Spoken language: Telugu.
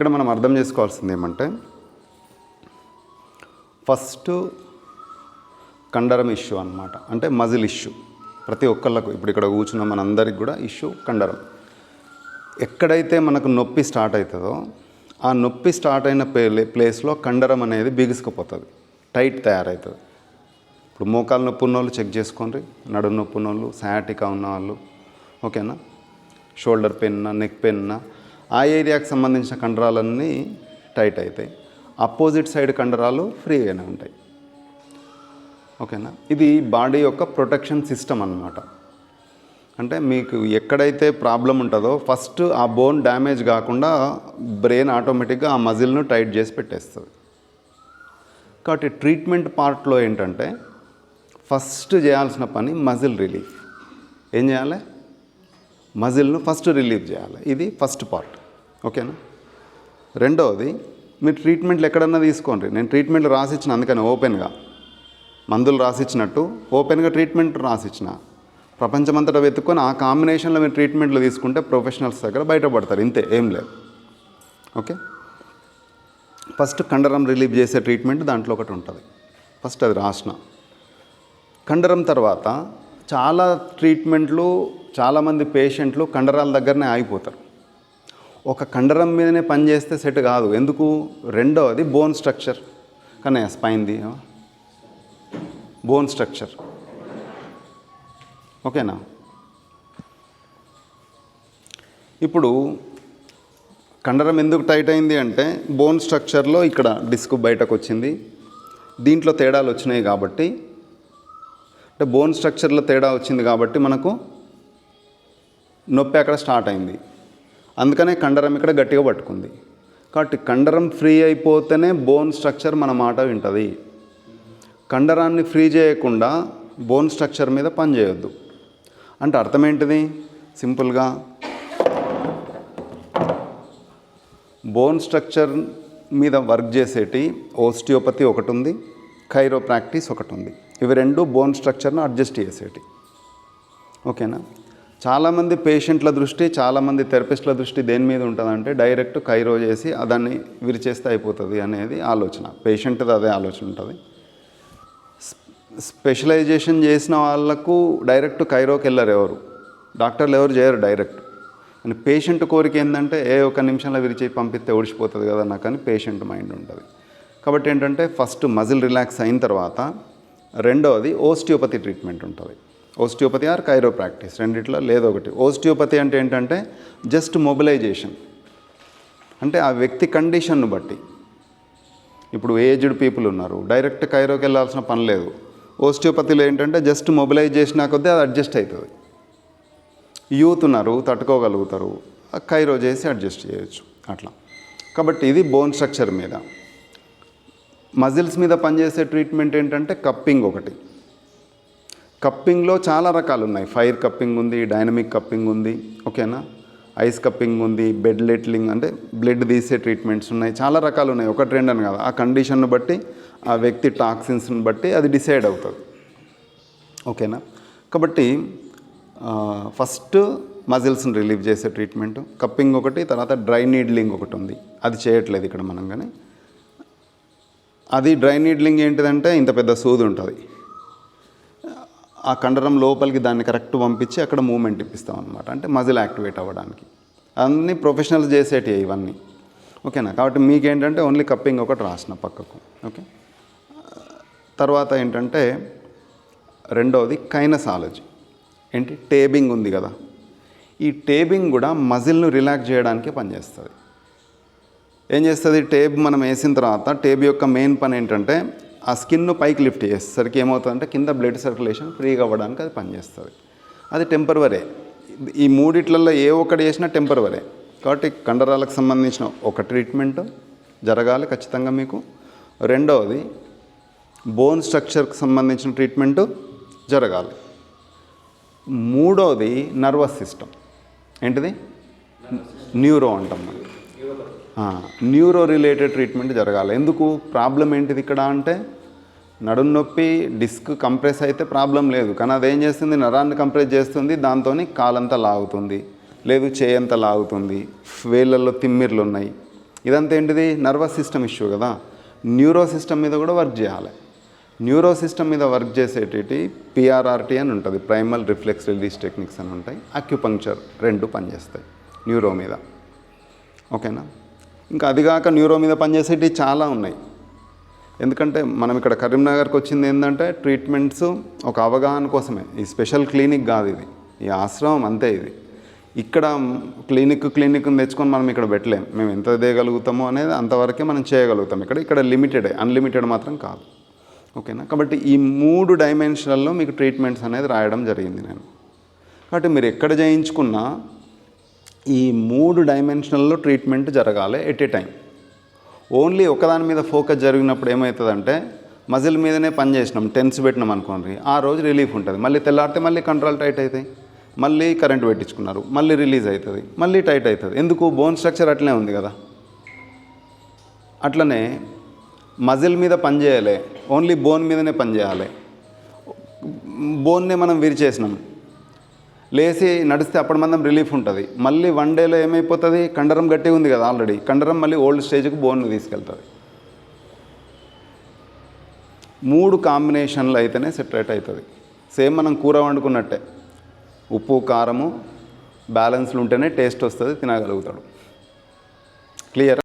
ఇక్కడ మనం అర్థం చేసుకోవాల్సింది ఏమంటే ఫస్ట్ కండరం ఇష్యూ అన్నమాట. అంటే మజిల్ ఇష్యూ ప్రతి ఒక్కళ్ళకు ఇప్పుడు ఇక్కడ కూర్చున్న మనందరికి కూడా ఇష్యూ కండరం. ఎక్కడైతే మనకు నొప్పి స్టార్ట్ అవుతుందో ఆ నొప్పి స్టార్ట్ అయిన ప్లే ప్లేస్లో కండరం అనేది బిగుసుకుపోతుంది. టైట్ తయారవుతుంది. ఇప్పుడు మోకాలు నొప్పి ఉన్న వాళ్ళు చెక్ చేసుకోండి. నడుము నొప్పి ఉన్న వాళ్ళు సాటికా ఉన్న వాళ్ళు ఓకేనా షోల్డర్ పెయిన్నా నెక్ పెయిన్నా ఆ ఏరియాకి సంబంధించిన కండరాలన్నీ టైట్ అవుతాయి. అపోజిట్ సైడ్ కండరాలు ఫ్రీగానే ఉంటాయి. ఓకేనా? ఇది బాడీ యొక్క ప్రొటెక్షన్ సిస్టమ్ అన్నమాట. అంటే మీకు ఎక్కడైతే ప్రాబ్లం ఉంటుందో ఫస్ట్ ఆ బోన్ డ్యామేజ్ కాకుండా బ్రెయిన్ ఆటోమేటిక్గా ఆ మజిల్ను టైట్ చేసి పెట్టేస్తుంది. కాబట్టి ట్రీట్మెంట్ పార్ట్లో ఏంటంటే ఫస్ట్ చేయాల్సిన పని మజిల్ రిలీఫ్. ఏం చేయాలి? మజిల్ను ఫస్ట్ రిలీఫ్ చేయాలి. ఇది ఫస్ట్ పార్ట్. ఓకేనా? రెండవది మీరు ట్రీట్మెంట్లు ఎక్కడన్నా తీసుకోండి. నేను ట్రీట్మెంట్లు రాసిచ్చిన అందుకని ఓపెన్గా మందులు రాసిచ్చినట్టు ఓపెన్గా ట్రీట్మెంట్ రాసిచ్చిన. ప్రపంచమంతటా వెతుక్కొని ఆ కాంబినేషన్లో మీరు ట్రీట్మెంట్లు తీసుకుంటే ప్రొఫెషనల్స్ దగ్గర బయటపడతారు. ఇంతే ఏం లేదు. ఓకే? ఫస్ట్ కండరం రిలీవ్ చేసే ట్రీట్మెంట్ దాంట్లో ఒకటి ఉంటుంది. ఫస్ట్ అది రాసిన. కండరం తర్వాత చాలా ట్రీట్మెంట్లు చాలామంది పేషెంట్లు కండరాల దగ్గరనే ఆగిపోతారు. ఒక కండరం మీదనే పని చేస్తే సెట్ కాదు. ఎందుకు? రెండవది బోన్ స్ట్రక్చర్ కానీ స్పైన్ది బోన్ స్ట్రక్చర్ ఓకేనా? ఇప్పుడు కండరం ఎందుకు టైట్ అయింది అంటే బోన్ స్ట్రక్చర్లో ఇక్కడ డిస్క్ బయటకు వచ్చింది దీంట్లో తేడాలు వచ్చినాయి కాబట్టి. అంటే బోన్ స్ట్రక్చర్లో తేడా వచ్చింది కాబట్టి మనకు నొప్పి అక్కడ స్టార్ట్ అయింది. అందుకనే కండరం ఇక్కడ గట్టిగా పట్టుకుంది. కాబట్టి కండరం ఫ్రీ అయిపోతేనే బోన్ స్ట్రక్చర్ మన మాట వింటుంది. కండరాన్ని ఫ్రీ చేయకుండా బోన్ స్ట్రక్చర్ మీద పని చేయొద్దు. అంటే అర్థం ఏంటిది? సింపుల్గా బోన్ స్ట్రక్చర్ మీద వర్క్ చేసేటి ఓస్టియోపతి ఒకటి ఉంది కైరో ప్రాక్టీస్ ఒకటి ఉంది ఇవి రెండు బోన్ స్ట్రక్చర్ను అడ్జస్ట్ చేసేటి. ఓకేనా చాలామంది పేషెంట్ల దృష్టి చాలామంది థెరపిస్ట్ల దృష్టి దేని మీద ఉంటుందంటే డైరెక్ట్ కైరో చేసి దాన్ని విరిచేస్తే అయిపోతుంది అనేది ఆలోచన. పేషెంట్ది అదే ఆలోచన ఉంటుంది. స్పెషలైజేషన్ చేసిన వాళ్ళకు డైరెక్ట్ కైరోకి వెళ్ళరు ఎవరు. డాక్టర్లు ఎవరు చేయరు డైరెక్ట్. అని పేషెంట్ కోరిక ఏంటంటే ఏ ఒక నిమిషంలో విరిచి పంపిస్తే ఓడిచిపోతుంది కదా నాకు అని పేషెంట్ మైండ్ ఉంటుంది. కాబట్టి ఏంటంటే ఫస్ట్ మజిల్ రిలాక్స్ అయిన తర్వాత రెండవది ఓస్టియోపతి ట్రీట్మెంట్ ఉంటుంది. ఓస్టియోపతి ఆర్ కైరో ప్రాక్టీస్ రెండిట్లో లేదో ఒకటి. ఓస్టియోపతి అంటే ఏంటంటే జస్ట్ మొబిలైజేషన్ అంటే ఆ వ్యక్తి కండిషన్ను బట్టి. ఇప్పుడు ఏజ్డ్ పీపుల్ ఉన్నారు. డైరెక్ట్ కైరోకి వెళ్ళాల్సిన పని లేదు. ఓస్టియోపతిలో ఏంటంటే జస్ట్ మొబిలైజ్ చేసినా కొద్దీ అది అడ్జస్ట్ అవుతుంది యూత్ ఉన్నారు తట్టుకోగలుగుతారు. కైరో చేసి అడ్జస్ట్ చేయొచ్చు. అట్లా. కాబట్టి ఇది బోన్ స్ట్రక్చర్ మీద. మజిల్స్ మీద పనిచేసే ట్రీట్మెంట్ ఏంటంటే కప్పింగ్ ఒకటి. కప్పింగ్లో చాలా రకాలు ఉన్నాయి ఫైర్ కప్పింగ్ ఉంది డైనమిక్ కప్పింగ్ ఉంది ఓకేనా? ఐస్ కప్పింగ్ ఉంది బెడ్ లెట్లింగ్ అంటే బ్లడ్ తీసే ట్రీట్మెంట్స్ ఉన్నాయి. చాలా రకాలు ఉన్నాయి ఒకటి రెండు అని కాదు. ఆ కండిషన్ను బట్టి ఆ వ్యక్తి టాక్సిన్స్ని బట్టి అది డిసైడ్ అవుతుంది. ఓకేనా? కాబట్టి ఫస్ట్ మజిల్స్ని రిలీవ్ చేసే ట్రీట్మెంట్. కప్పింగ్ ఒకటి తర్వాత డ్రై నీడ్లింగ్ ఒకటి ఉంది. అది చేయట్లేదు ఇక్కడ మనం కానీ. అది డ్రై నీడ్లింగ్ ఏంటిదంటే ఇంత పెద్ద సూది ఉంటుంది. ఆ కండరం లోపలికి దాన్ని కరెక్ట్ పంపించి అక్కడ మూమెంట్ ఇప్పిస్తాం అనమాట అంటే మజిల్ యాక్టివేట్ అవ్వడానికి. అన్నీ ప్రొఫెషనల్స్ చేసేటి ఇవన్నీ. ఓకేనా? కాబట్టి మీకేంటంటే ఓన్లీ కప్పింగ్ ఒకటి రాసిన పక్కకు. ఓకే? తర్వాత ఏంటంటే రెండవది కైనసాలజీ. ఏంటి? టేబింగ్ ఉంది కదా. ఈ టేబింగ్ కూడా మజిల్ను రిలాక్స్ చేయడానికి పనిచేస్తుంది. ఏం చేస్తుంది? టేబ్ మనం వేసిన తర్వాత టేబ్ యొక్క మెయిన్ పని ఏంటంటే ఆ స్కిన్ను పైకి లిఫ్ట్ చేసేసరికి ఏమవుతుందంటే కింద బ్లడ్ సర్క్యులేషన్ ఫ్రీగా అవ్వడానికి అది పనిచేస్తుంది. అది టెంపరవరే. ఈ మూడిట్లలో ఏ ఒక్కటి చేసినా టెంపరవరే. కాబట్టి కండరాలకు సంబంధించిన ఒక ట్రీట్మెంట్ జరగాలి ఖచ్చితంగా మీకు. రెండవది బోన్ స్ట్రక్చర్కి సంబంధించిన ట్రీట్మెంటు జరగాలి. మూడోది నర్వస్ సిస్టమ్. ఏంటిది? న్యూరో అంటాం మనం. న్యూరో రిలేటెడ్ ట్రీట్మెంట్ జరగాలి. ఎందుకు? ప్రాబ్లం ఏంటిది ఇక్కడ అంటే నడుం నొప్పి డిస్క్ కంప్రెస్ అయితే ప్రాబ్లం లేదు. కానీ అదేం చేస్తుంది? నరాన్ని కంప్రెస్ చేస్తుంది. దాంతో కాలంతా లాగుతుంది. లేదు చేయంతా లాగుతుంది. వేళ్ళల్లో తిమ్మిర్లు ఉన్నాయి. ఇదంతా ఏంటిది? నర్వస్ సిస్టమ్ ఇష్యూ కదా. న్యూరో సిస్టమ్ మీద కూడా వర్క్ చేయాలి. న్యూరో సిస్టమ్ మీద వర్క్ చేసేటి పిఆర్ఆర్టీ అని ఉంటుంది. ప్రైమల్ రిఫ్లెక్స్ రిలీజ్ టెక్నిక్స్ అని ఉంటాయి. అక్యుపంక్చర్ రెండు పనిచేస్తాయి. న్యూరో మీద. ఓకేనా? ఇంకా అదిగాక న్యూరో మీద పనిచేసేటివి చాలా ఉన్నాయి. ఎందుకంటే మనం ఇక్కడ కరీంనగర్కి వచ్చింది ఏంటంటే ట్రీట్మెంట్స్ ఒక అవగాహన కోసమే. ఈ స్పెషల్ క్లినిక్ కాదు ఇది. ఈ ఆశ్రమం అంతే ఇది. ఇక్కడ క్లినిక్ క్లినిక్ తెచ్చుకొని మనం ఇక్కడ పెట్టలేం. మేము ఎంత చేయగలుగుతామో అనేది అంతవరకే మనం చేయగలుగుతాం. ఇక్కడ ఇక్కడ లిమిటెడ్ అన్లిమిటెడ్ మాత్రం కాదు. ఓకేనా? కాబట్టి ఈ మూడు డైమెన్షన్లలో మీకు ట్రీట్మెంట్స్ అనేది రాయడం జరిగింది నేను. కాబట్టి మీరు ఎక్కడ చేయించుకున్నా ఈ మూడు డైమెన్షనల్లో ట్రీట్మెంట్ జరగాలి ఎట్ ఏ టైం ఓన్లీ ఒకదాని మీద ఫోకస్ జరిగినప్పుడు ఏమవుతుందంటే మజిల్ మీదనే పని చేసినాం టెన్స్ పెట్టినాం అనుకోండి ఆ రోజు రిలీఫ్ ఉంటుంది. మళ్ళీ తెల్లారితే మళ్ళీ కంట్రోల్ టైట్ అవుతాయి మళ్ళీ కరెంట్ పెట్టించుకున్నారు మళ్ళీ రిలీజ్ అవుతుంది మళ్ళీ టైట్ అవుతుంది ఎందుకు? బోన్ స్ట్రక్చర్ అట్లనే ఉంది కదా. అట్లనే మజిల్ మీద పని చేయాలి ఓన్లీ బోన్ మీదనే పని చేయాలి. బోన్నే మనం విరిచేసినాం. లేచి నడిస్తే అప్పటి మందం రిలీఫ్ ఉంటుంది. మళ్ళీ వన్ డేలో ఏమైపోతుంది? కండరం గట్టిగా ఉంది కదా ఆల్రెడీ. కండరం మళ్ళీ ఓల్డ్ స్టేజ్కి బోన్ తీసుకెళ్తుంది. మూడు కాంబినేషన్లు అయితేనే సెటరేట్ అవుతుంది సేమ్ మనం కూర వండుకున్నట్టే. ఉప్పు కారము బ్యాలెన్స్లు ఉంటేనే టేస్ట్ వస్తుంది తినగలుగుతాడు. క్లియర్?